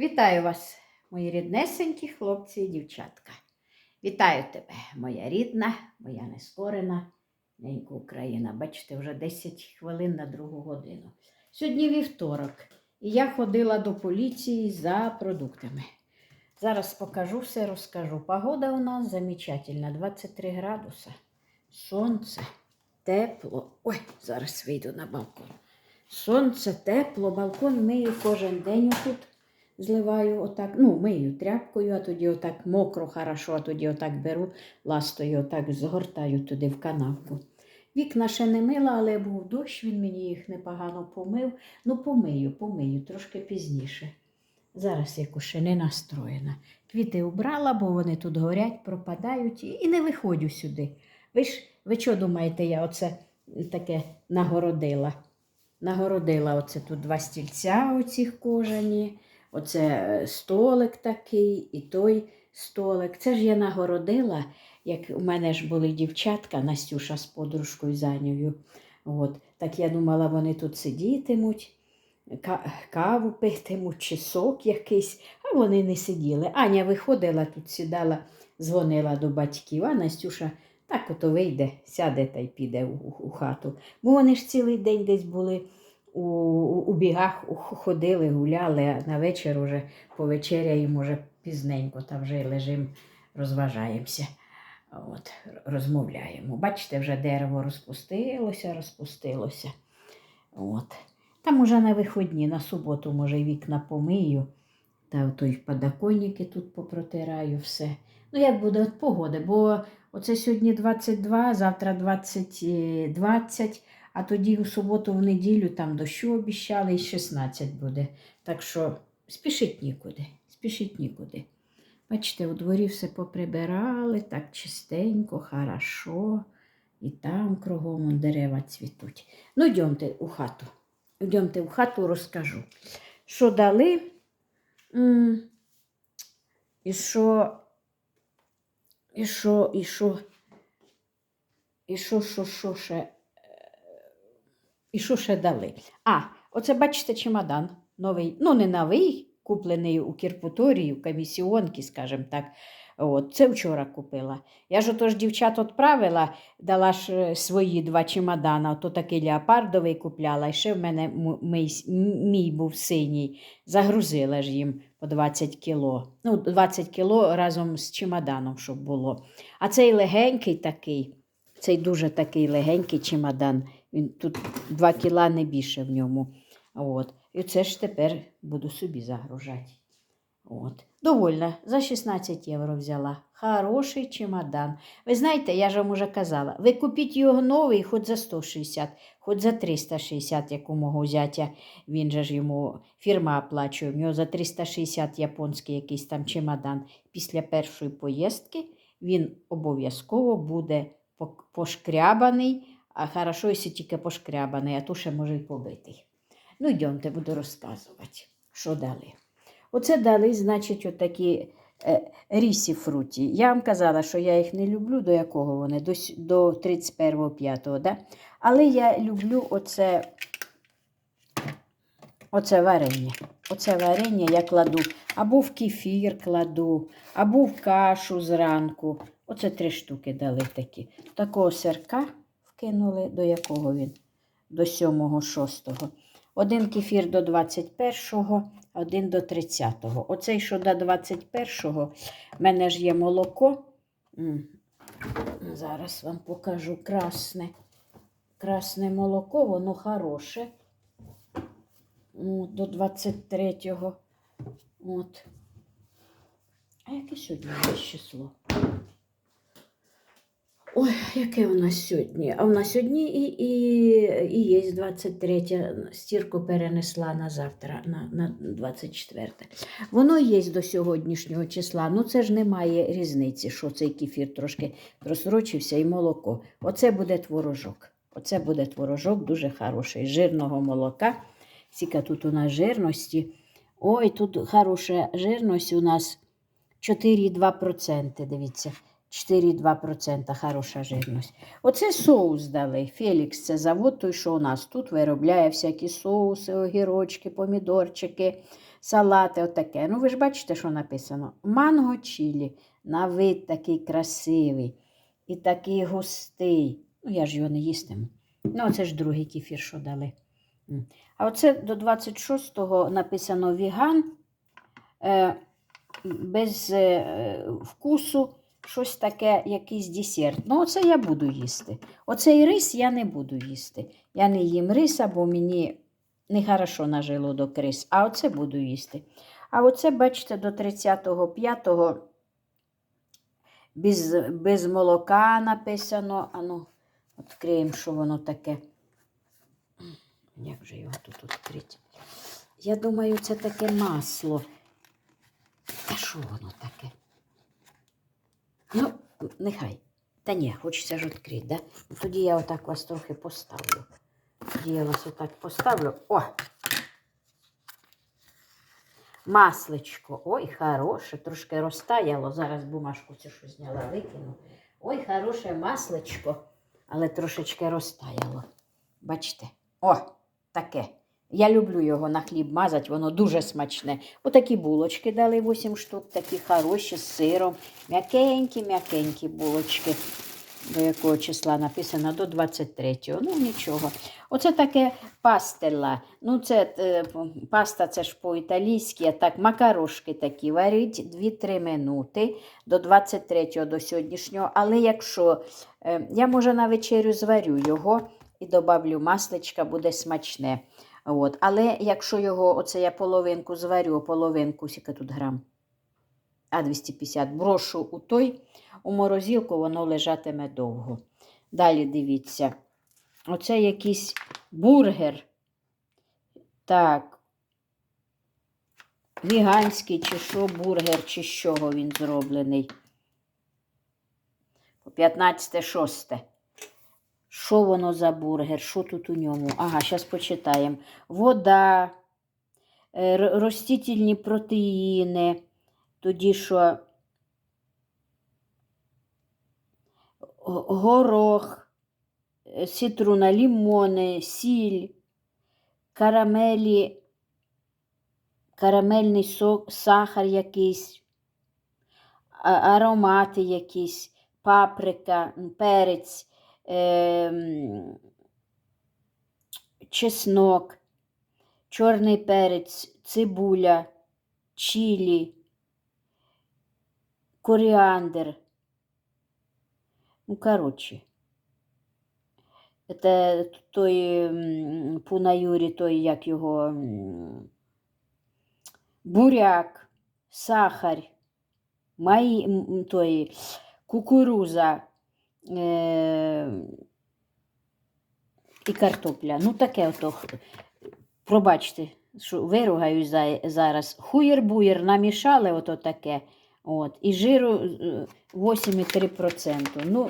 Вітаю вас, мої ріднесенькі хлопці і дівчатка. Вітаю тебе, моя рідна, моя нескорена, ненька Україна. Бачите, вже 10 хвилин на другу годину. Сьогодні вівторок, і я ходила до поліції за продуктами. Зараз покажу все, розкажу. Погода у нас замечательна, 23 градуса. Сонце, тепло. Ой, зараз вийду на балкон. Сонце, тепло, балкон мию кожен день тут зливаю отак, ну, мию тряпкою, а тоді отак мокро, хорошо, а тоді отак беру ластою, отак згортаю туди в канавку. Вікна ще не мила, але був дощ, він мені їх непогано помив. Ну, помию, помию, трошки пізніше. Зараз я ще не настроєна. Квіти убрала, бо вони тут горять, пропадають і не виходжу сюди. Ви ж, ви що думаєте, я оце таке нагородила? Нагородила оце тут два стільця оцих кожані. Оце е, столик такий і той столик. Це ж я нагородила, як у мене ж були дівчатка, Настюша з подружкою Занею. От. Так я думала, вони тут сидітимуть, каву питимуть, чи сок якийсь, а вони не сиділи. Аня виходила тут, сідала, дзвонила до батьків, а Настюша так ото вийде, сяде та й піде у- у хату. Бо вони ж цілий день десь були у, у, бігах ходили, гуляли, а на вечір уже повечеряємо, може пізненько, та вже лежимо, розважаємося. От, розмовляємо. Бачите, вже дерево розпустилося, розпустилося. От. Там уже на виходні, на суботу, може, вікна помию, та той подоконники тут попротираю все. Ну, як буде от погода, бо оце сьогодні 22, завтра 20, е, 20, а тоді у суботу, в неділю там дощу обіщали і 16 буде. Так що спішить нікуди, спішить нікуди. Бачите, у дворі все поприбирали, так чистенько, хорошо. І там кругом дерева цвітуть. Ну, йдемте у хату. Йдемте в хату, розкажу. Що дали? І що, і що, і що, і що, що, що ще, і що ще дали? А, оце бачите чемодан новий, ну не новий, куплений у Кірпуторії, у комісіонки, скажімо так. От, це вчора купила. Я ж отож дівчат відправила, дала ж е, свої два чемодана, то такий леопардовий купляла, і ще в мене мій, мій був синій. Загрузила ж їм по 20 кіло. Ну, 20 кіло разом з чемоданом, щоб було. А цей легенький такий, цей дуже такий легенький чемодан, він тут 2 кіла не більше в ньому. От. І це ж тепер буду собі загружати. От. Довольна, за 16 євро взяла. Хороший чемодан. Ви знаєте, я ж вам уже казала, ви купіть його новий хоч за 160, хоч за 360, як у зятя. Він же ж йому фірма оплачує. В нього за 360 японський якийсь там чемодан. Після першої поїздки він обов'язково буде пошкрябаний, а хорошо, якщо тільки пошкрябаний, а то ще може й побитий. Ну, йдемте, буду розказувати, що дали. Оце дали, значить, отакі е, рісі фруті. Я вам казала, що я їх не люблю, до якого вони, до, до 31.5, да? але я люблю оце, оце варення. Оце варення я кладу або в кефір кладу, або в кашу зранку. Оце три штуки дали такі. Такого сирка вкинули, до якого він? До 7-6. Один кефір до 21-го, один до 30-го. Оцей, що до 21-го, в мене ж є молоко. Зараз вам покажу красне. Красне молоко, воно хороше. До 23-го. От. А яке сьогодні число? Ой, яке у нас сьогодні? А у нас сьогодні і, і, і є 23. Стірку перенесла на завтра, на, на 24. Воно є до сьогоднішнього числа. Ну це ж немає різниці, що цей кефір трошки просрочився і молоко. Оце буде творожок. Оце буде творожок дуже хороший. Жирного молока. Скільки тут у нас жирності. Ой, тут хороша жирність у нас 4,2%. Дивіться. 4,2% хороша жирність. Оце соус дали. Фелікс це завод, той, що у нас тут виробляє всякі соуси, огірочки, помідорчики. салати, отаке. Ну, ви ж бачите, що написано? Манго чілі. На вид такий красивий і такий густий. Ну, я ж його не їстиму. Ну, оце ж другий кефір, що дали. А оце до 26-го написано віган е, без е, вкусу, щось таке, якийсь десерт. Ну, оце я буду їсти. Оцей рис я не буду їсти. Я не їм риса, бо мені нехорошо на желудок рис, а оце буду їсти. А оце, бачите, до 35-го без, без молока написано. Ану, відкриємо, що воно таке. Як же його тут відкрити? Я думаю, це таке масло. Та що воно таке? Ну, нехай. Та ні, хочеться ж відкрити, да? Тоді я отак вас трохи поставлю. Тоді я вас отак поставлю. О! Масличко. Ой, хороше, трошки розтаяло. Зараз бумажку цю що зняла, викину. Ой, хороше масличко, але трошечки розтаяло. Бачите? О, таке. Я люблю його на хліб мазати, воно дуже смачне. Отакі булочки дали 8 штук, такі хороші з сиром. М'якенькі, м'якенькі булочки. До якого числа написано до 23-го. Ну, нічого. Оце таке пастела. Ну, це е, паста це ж по-італійськи, так макарошки такі варить 2-3 минути до 23-го до сьогоднішнього. Але якщо е, я може на вечерю зварю його і добавлю масличка, буде смачне. От. Але якщо його, оце я половинку зварю, половинку, скільки тут грам? А 250 брошу у той, у морозилку воно лежатиме довго. Далі дивіться. Оце якийсь бургер. Так. Віганський чи що бургер, чи з чого він зроблений. По 15-6. Що воно за бургер? Що тут у ньому? Ага, зараз почитаємо. Вода, е, ростительні протеїни, тоді що горох, е, цитруна, лімони, сіль, карамелі, карамельний сок, сахар якийсь, аромати якісь, паприка, перець, чеснок, чорний перець, цибуля, чилі, коріандр. Ну, коротше. Це той Пуна той, як його буряк, сахар, май, той, кукуруза е, і картопля. Ну, таке ото, пробачте, що виругаюсь за- зараз. Хуєр-буєр намішали ото таке. От, і жиру е, 8,3%. Ну,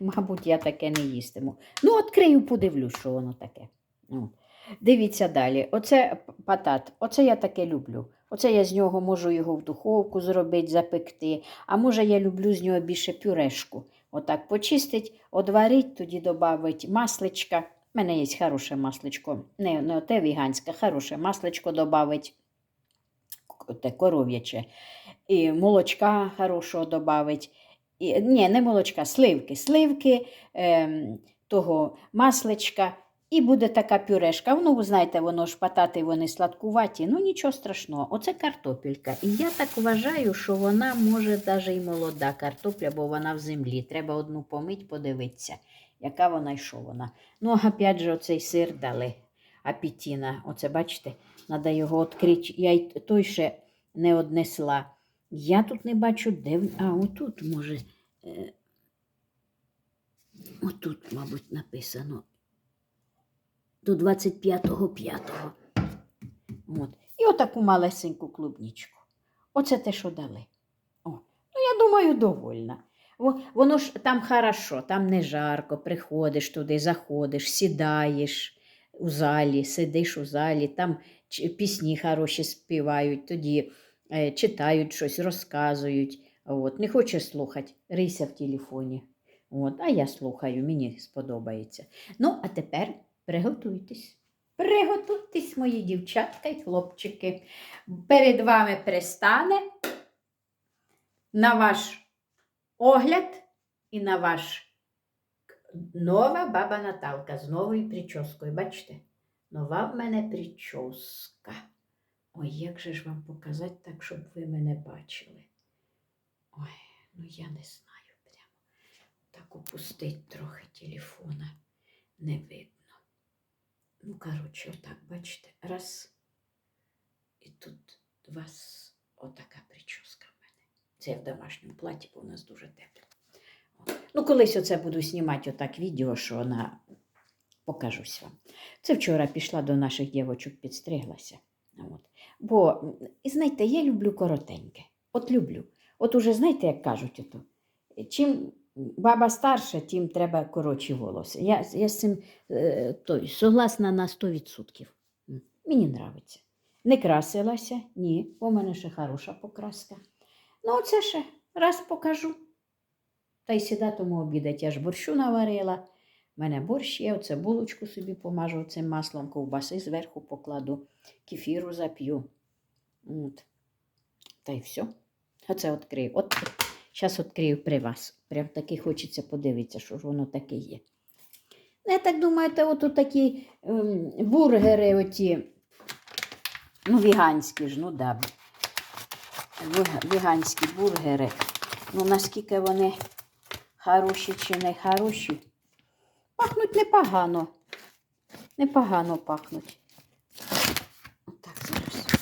мабуть, я таке не їстиму. Ну, відкрию, подивлюсь, що воно таке. От. Дивіться далі. Оце патат. Оце я таке люблю. Оце я з нього можу його в духовку зробити, запекти. А може, я люблю з нього більше пюрешку. Отак почистить, одварить, тоді додавить масличка. У мене є хороше масличко. Не, не те віганське, хороше масличко додавить. Те коров'яче. І молочка хорошого додавить. І, ні, не молочка, сливки. Сливки, е, того масличка. І буде така пюрешка. Ну, ви знаєте, воно ж патати, вони сладкуваті. Ну, нічого страшного. Оце картопелька. І я так вважаю, що вона може навіть і молода картопля, бо вона в землі. Треба одну помить, подивитися, яка вона і що вона. Ну, опять же, оцей сир дали. Апітіна. Оце, бачите, треба його відкрити. Я й той ще не однесла. Я тут не бачу, де. А, отут, може. Е... Отут, мабуть, написано. До 25.05. От. І отаку малесеньку клубнічку. Оце те, що дали. О. Ну, я думаю, довольна. Воно ж там хорошо, там не жарко, приходиш туди, заходиш, сідаєш у залі, сидиш у залі, там пісні хороші співають, тоді е, читають щось, розказують. От. Не хоче слухати, рийся в телефоні. От. А я слухаю, мені сподобається. Ну, а тепер приготуйтесь. Приготуйтесь, мої дівчатка і хлопчики. Перед вами пристане на ваш огляд і на ваш нова баба Наталка з новою прическою. Бачите? Нова в мене прическа. Ой, як же ж вам показати так, щоб ви мене бачили? Ой, ну я не знаю прямо. Так опустить трохи телефона. Не видно. Ну, коротше, отак, бачите, раз. І тут два. с- Отака прическа в мене. Це я в домашньому платі, бо у нас дуже тепло. Ну, колись оце буду знімати отак відео, що на покажусь вам. Це вчора пішла до наших дівочок, підстриглася. От. Бо, знаєте, я люблю коротеньке. От люблю. От уже знаєте, як кажуть, ото, чим баба старша, тим треба коротші волоси. Я, я з цим е, той, согласна на 100%. Мені нравиться. Не красилася, ні, в мене ще хороша покраска. Ну, оце ще раз покажу. Та й сіда тому обідать. Я ж борщу наварила. У мене борщ є, оце булочку собі помажу цим маслом, ковбаси зверху покладу, кефіру зап'ю. От. Та й все. Оце відкрию. От, зараз відкрию при вас. Прям таки хочеться подивитися, що ж воно таке є. Я так думаю, це от такі ем, бургери, оті, ну, віганські ж, ну да. Віганські бургери. Ну, наскільки вони хороші чи не хороші. Пахнуть непогано. Непогано пахнуть. Отак зараз.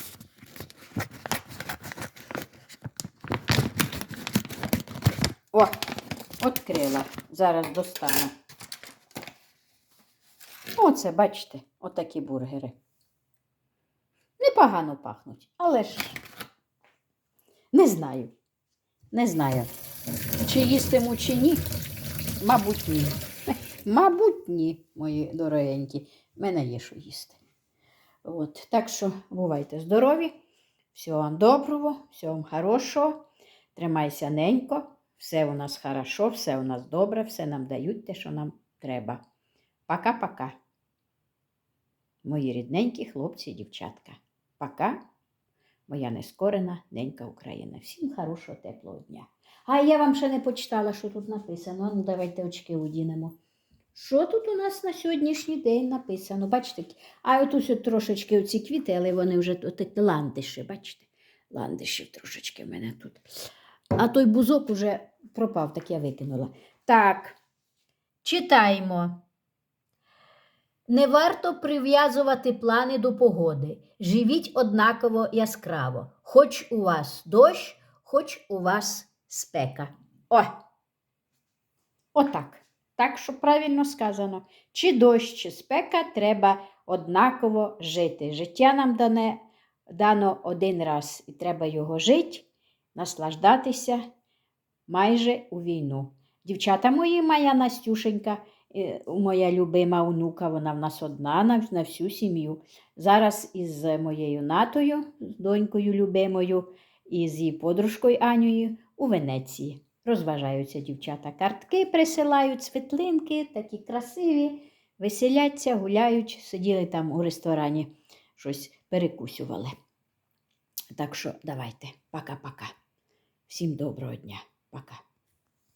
О, відкрила. Зараз достану. Оце, бачите, отакі бургери. Непогано пахнуть, але ж не знаю. Не знаю, чи їстиму, чи ні. Мабуть, ні. Мабуть, ні, мої дорогенькі. Мене є що їсти. От. Так що бувайте здорові, всього вам доброго, всього вам хорошого. Тримайся ненько, все у нас хорошо, все у нас добре, все нам дають те, що нам треба. Пока-пока. Мої рідненькі хлопці і дівчатка. Пока, моя нескорена ненька Україна. Всім хорошого, теплого дня. А я вам ще не почитала, що тут написано. Ну, давайте очки одінемо. Що тут у нас на сьогоднішній день написано? Бачите, а от ось трошечки оці квіти, але вони вже тут ландиші, бачите? Ландишів трошечки в мене тут. А той бузок уже пропав, так я викинула. Так, читаємо. Не варто прив'язувати плани до погоди. Живіть однаково яскраво. Хоч у вас дощ, хоч у вас спека. О! Отак. Так, що правильно сказано. Чи дощ, чи спека, треба однаково жити. Життя нам дане, дано один раз, і треба його жити, наслаждатися майже у війну. Дівчата мої, моя Настюшенька, е, моя любима онука, вона в нас одна на, всю сім'ю. Зараз із моєю натою, з донькою любимою, і з її подружкою Анею у Венеції. Розважаються дівчата. Картки присилають, світлинки, такі красиві, веселяться, гуляють, сиділи там у ресторані, щось перекусювали. Так що давайте, пока-пока. Всім доброго дня. Пока.